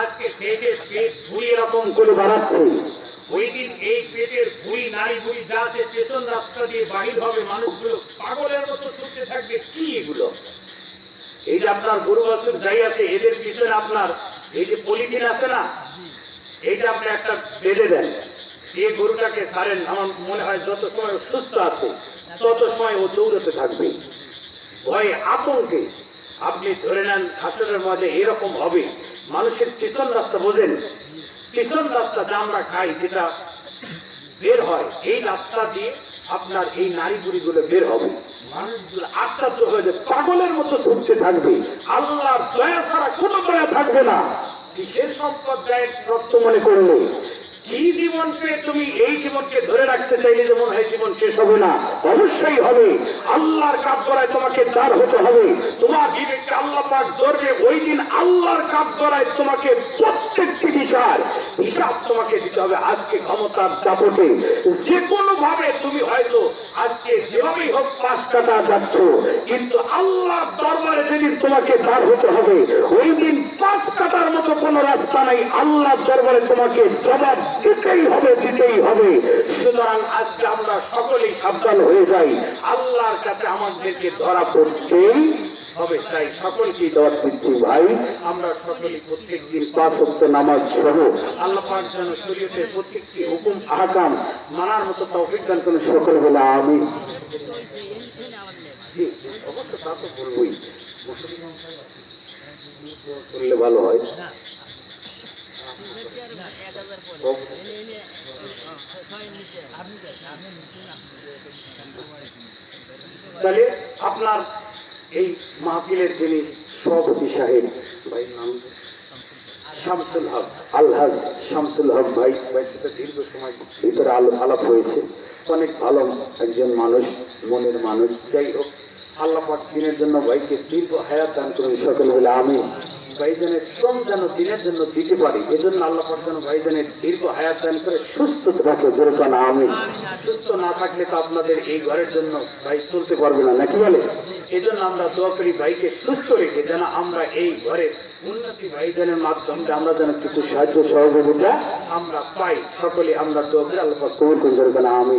আজকে পেটের পেট ভুঁড়ি এরকম করে বাড়াচ্ছে। ওই দিন এই পেটের ভুঁড়ি নারী ভুঁড়ি যা আছে পেছন রাস্তা দিয়ে বাহির হবে মানুষগুলো পাগলের মতো ছুটতে থাকবে কি এগুলো? এই যে আপনার গরু বাছুর যাই আছে এদের পিছনে আপনার এই যে পলিথিন আছে না এইটা আপনি একটা বেঁধে দেন। দিয়ে গরুটাকে সারেন আমার মনে হয় যত সময় সুস্থ আছে তত সময় ও দৌড়তে থাকবে। ভয়ে আতঙ্কে। আপনি ধরে নেন আসলের মধ্যে এরকম হবে। মানুষের পিছন রাস্তা বোঝেন। পিছন রাস্তা যা আমরা খাই, যেটা বের হয়, এই রাস্তা দিয়ে আপনার এই নারী বুড়িগুলো বের হবে। আশ্চর্য পাগলের মতো ছুটতে থাকবে। আল্লাহর দয়া ছাড়া কোনো দয়া থাকবে না। কিসের সম্পদ ব্যয় রক্ত মনে করলে? কি জীবনকে তুমি, এই জীবনকে ধরে রাখতে চাইলে যেমন হয় জীবন শেষ হবে না, অবশ্যই হবে। আল্লাহর কাপ করায় তোমাকে দাঁড় হতে হবে। তোমার বিবেককে আল্লাহ পাক ধরবে। ওই দিন আল্লাহর কাপ করায় তোমাকে বিষয় হিসাব তোমাকে দিতে হবে। আজকে ক্ষমতার দাপটে যে কোনো ভাবে তুমি হয়তো আজকে যেভাবেই হোক পাশ কাটা যাচ্ছ, কিন্তু আল্লাহর দরবারে যেদিন তোমাকে দাঁড় হতে হবে, ওই দিন পাঁচ কাটার মতো কোনো রাস্তা নাই। আল্লাহর দরবারে তোমাকে জবাব দিতেই হবে দিতেই হবে। সুতরাং আজকে আমরা সকলেই সাবধান হয়ে যাই। আল্লাহর কাছে আমাদেরকে ধরা পড়তেই হবে, তাই দর দিচ্ছি ভাই। আমরা অক্ট নামাজ প্রত্যেকটি হুকুম সকল বলে আমি অবশ্য তা তো করলে ভালো হয়। তাহলে আপনার এই মাহফিলের যিনি সভাপতি সাহেব ভাই নাম শামসুল হক, আলহাজ শামসুল হক ভাই। ভাই সাথে দীর্ঘ সময় ভিতরে আলো আলাপ হয়েছে। অনেক ভালো একজন মানুষ, মনের মানুষ। যাই হোক, আল্লাহ পাক দিনের জন্য ভাইকে দীর্ঘ হায়াত দান করুন সকল বলে আমি ভাইজানের শ্রম যেন দিনের জন্য দিতে পারি, এজন্য আল্লাহ পাক যেন ভাইজানের দীর্ঘ হায়াত দান করে সুস্থ রাখে যেরকম আমি না থাকলে তো আপনাদের এই ঘরের জন্য ভাই চলতে পারবে না, নাকি বলে? এই জন্য আমরা দোয়া করি ভাইকে সুস্থ রেখে যেন আমরা এই ঘরে উন্নতি ভাইজানের মাধ্যমে আমরা যেন কিছু সাহায্য সহযোগিতা আমরা পাই। সকলে আমরা দোয়া করি, আল্লাহ কবুল করে যেন আমি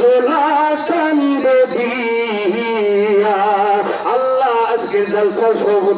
জোলা কান্দে দিয়া। আল্লাহ আজকের জলসা সভাপতি